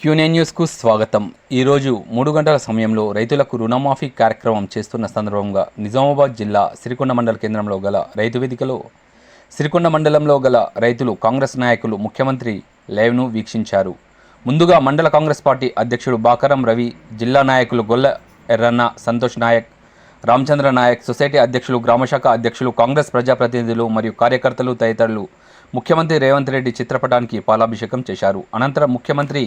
క్యూనే న్యూస్కు స్వాగతం. ఈరోజు మూడు గంటల సమయంలో రైతులకు రుణమాఫీ కార్యక్రమం చేస్తున్న సందర్భంగా నిజామాబాద్ జిల్లా సిరికొండ మండల కేంద్రంలో గల రైతు వేదికలో సిరికొండ మండలంలో గల రైతులు కాంగ్రెస్ నాయకులు ముఖ్యమంత్రి లైవ్ను వీక్షించారు. ముందుగా మండల కాంగ్రెస్ పార్టీ అధ్యక్షుడు బాకరం రవి జిల్లా నాయకులు గొల్ల ఎర్రన్న సంతోష్ నాయక్ రామచంద్ర నాయక్ సొసైటీ అధ్యక్షులు గ్రామశాఖ అధ్యక్షులు కాంగ్రెస్ ప్రజాప్రతినిధులు మరియు కార్యకర్తలు తదితరులు ముఖ్యమంత్రి రేవంత్ రెడ్డి చిత్రపటానికి పాలాభిషేకం చేశారు. అనంతరం ముఖ్యమంత్రి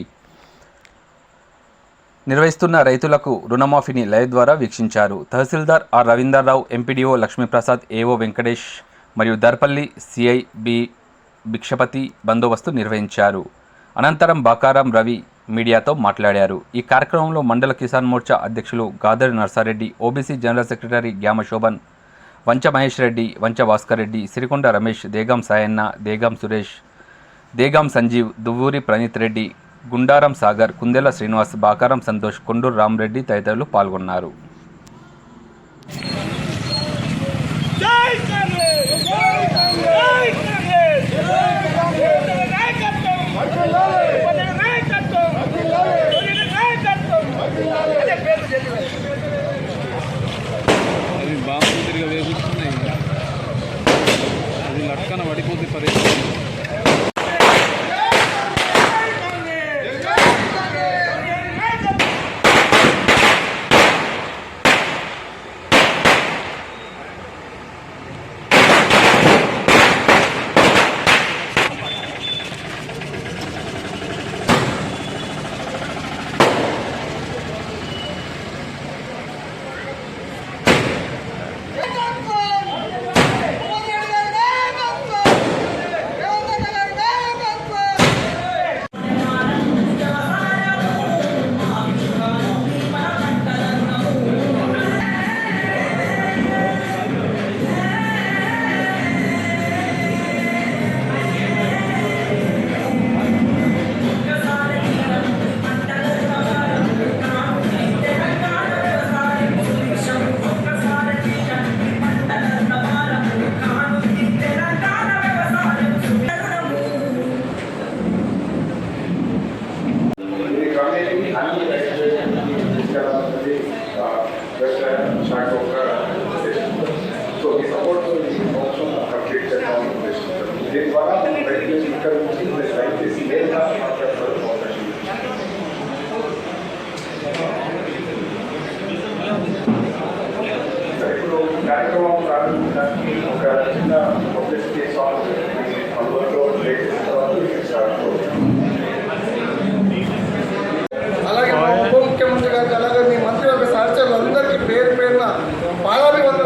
నిర్వహిస్తున్న రైతులకు రుణమాఫీని లైవ్ ద్వారా వీక్షించారు. Tahsildar R Ravindarrao MPDO Lakshmiprasad AO Venkatesh మరియు దర్పల్లి సిఐ బి భిక్షపతి బందోబస్తు నిర్వహించారు. అనంతరం బాకారం రవి మీడియాతో మాట్లాడారు. ఈ కార్యక్రమంలో మండల కిసాన్ మోర్చా అధ్యక్షులు Gadari Narsareddy OBC general secretary Gyama Shobhan Vancha Mahesh Reddy Vancha Bhaskar Reddy Sirikonda Ramesh Degam Sayanna Degam Suresh Degam Sanjeev Duvvuri Praneeth Reddy Gundaram Sagar Kundela Srinivas Bakaram Santosh Konduru Ramareddy తదితరులు పాల్గొన్నారు. అవి బాంబులు తిరిగి వేగుతున్నాయి. అది లక్కన పడిపోతే పరిస్థితి.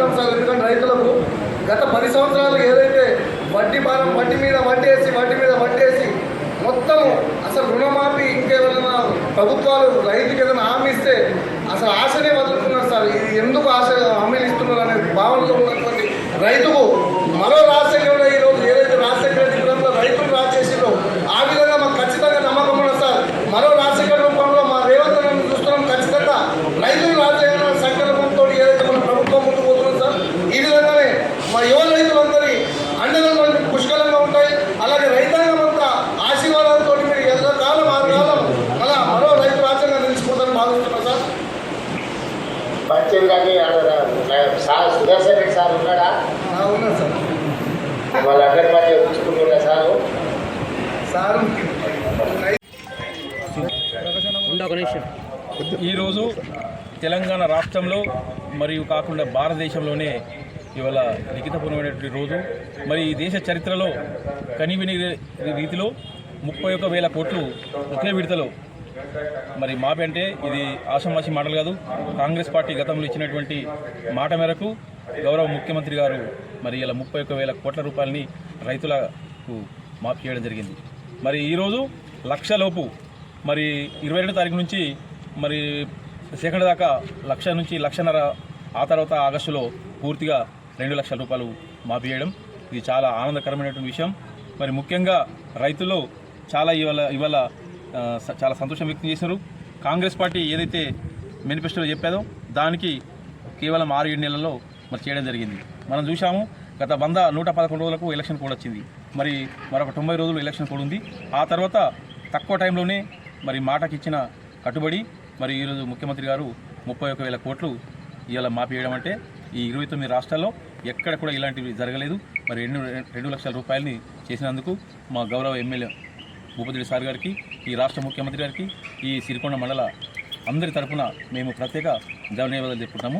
పాదాభివందనం ఎందుకంటే రైతులకు గత పది సంవత్సరాలు ఏదైతే వడ్డీ భారం వడ్డీ మీద వడ్డేసి వడ్డీ మీద వడ్డేసి మొత్తం అసలు రుణమాఫీ ఇంకేమైనా ప్రభుత్వాలు రైతుకి ఏదైనా హామీ ఇస్తే అసలు ఆశనే వదులుతున్నారు సార్. ఇది ఎందుకు ఆశ హామీలు ఇస్తున్నారు అనే భావనలో ఉన్నటువంటి రైతుకు మరో రాజశేఖర ఈరోజు ఏదైతే రాజశేఖర చిత్రంలో రైతులు రాజేసిందో ఆ విధంగా మాకు ఖచ్చితంగా నమ్మకం ఉన్నది సార్ మరో రాజశేఖర రూపంలో మా రేవంత్ రెడ్డిని చూస్తున్నాం ఖచ్చితంగా రైతులు రాజశేఖర సంకల్పంతో ఏదైతే మన ప్రభుత్వం ముందుకు పోతుంది సార్ ఈ విధంగానే మా యువ రైతులందరి అండదండలు మీకు పుష్కలంగా ఉంటాయి అలాగే రైతాంగం అంతా ఆశీర్వాదాలతో మీరు ఎంతకాలం ఆ కాలం అలా మరో రైతు రాజ్యంగా నిలుచుకుంటారని భావిస్తున్నాం సార్ పరిచయం కానీ రెడ్డి సార్ ఉన్నాడా? ఆ, ఉన్నది సార్. వాళ్ళందరి మధ్య ఉంచుకుంటున్నా సారు? సార్. ఈరోజు తెలంగాణ రాష్ట్రంలో మరియు కాకుండా భారతదేశంలోనే ఇవాళ లిఖితపూర్వమైనటువంటి రోజు. మరి ఈ దేశ చరిత్రలో కనివిని రీతిలో ముప్పై ఒక్క వేల కోట్లు ఒకే విడతలో. మరి మాపి అంటే ఇది ఆషమాషి మాటలు కాదు. కాంగ్రెస్ పార్టీ గతంలో ఇచ్చినటువంటి మాట మేరకు గౌరవ ముఖ్యమంత్రి గారు మరి ఇలా ముప్పై ఒక్క వేల కోట్ల రూపాయలని రైతులకు మాఫీ చేయడం జరిగింది. మరి ఈరోజు లక్షలోపు మరి ఇరవై రెండు తారీఖు నుంచి మరి సెకండ్ దాకా లక్ష నుంచి లక్షన్నర ఆ తర్వాత ఆగస్టులో పూర్తిగా రెండు లక్షల రూపాయలు మాఫీ చేయడం ఇది చాలా ఆనందకరమైనటువంటి విషయం. మరి ముఖ్యంగా రైతులు చాలా ఇవాళ ఇవాళ చాలా సంతోషం వ్యక్తం చేశారు. కాంగ్రెస్ పార్టీ ఏదైతే మేనిఫెస్టోలో చెప్పాదో దానికి కేవలం ఆరు ఏడు నెలల్లో మరి చేయడం జరిగింది. మనం చూసాము గత వంద నూట పదకొండు రోజులకు ఎలక్షన్ కోడ్ వచ్చింది. మరి మరొక తొంభై రోజులు ఎలక్షన్ కోడ్ ఉంది. ఆ తర్వాత తక్కువ టైంలోనే మరి మాటకిచ్చిన కట్టుబడి మరి ఈరోజు ముఖ్యమంత్రి గారు ముప్పై ఒక వేల కోట్లు ఇవాళ మాపివేయడం అంటే ఈ ఇరవై తొమ్మిది రాష్ట్రాల్లో ఎక్కడ కూడా ఇలాంటివి జరగలేదు. మరి రెండు రెండు లక్షల రూపాయలని చేసినందుకు మా గౌరవ ఎమ్మెల్యే భూపతిరెడ్డి సార్ గారికి ఈ రాష్ట్ర ముఖ్యమంత్రి గారికి ఈ సిరికొండ మండల అందరి తరఫున మేము ప్రత్యేక ధన్యవాదాలు చెప్పుకుంటాము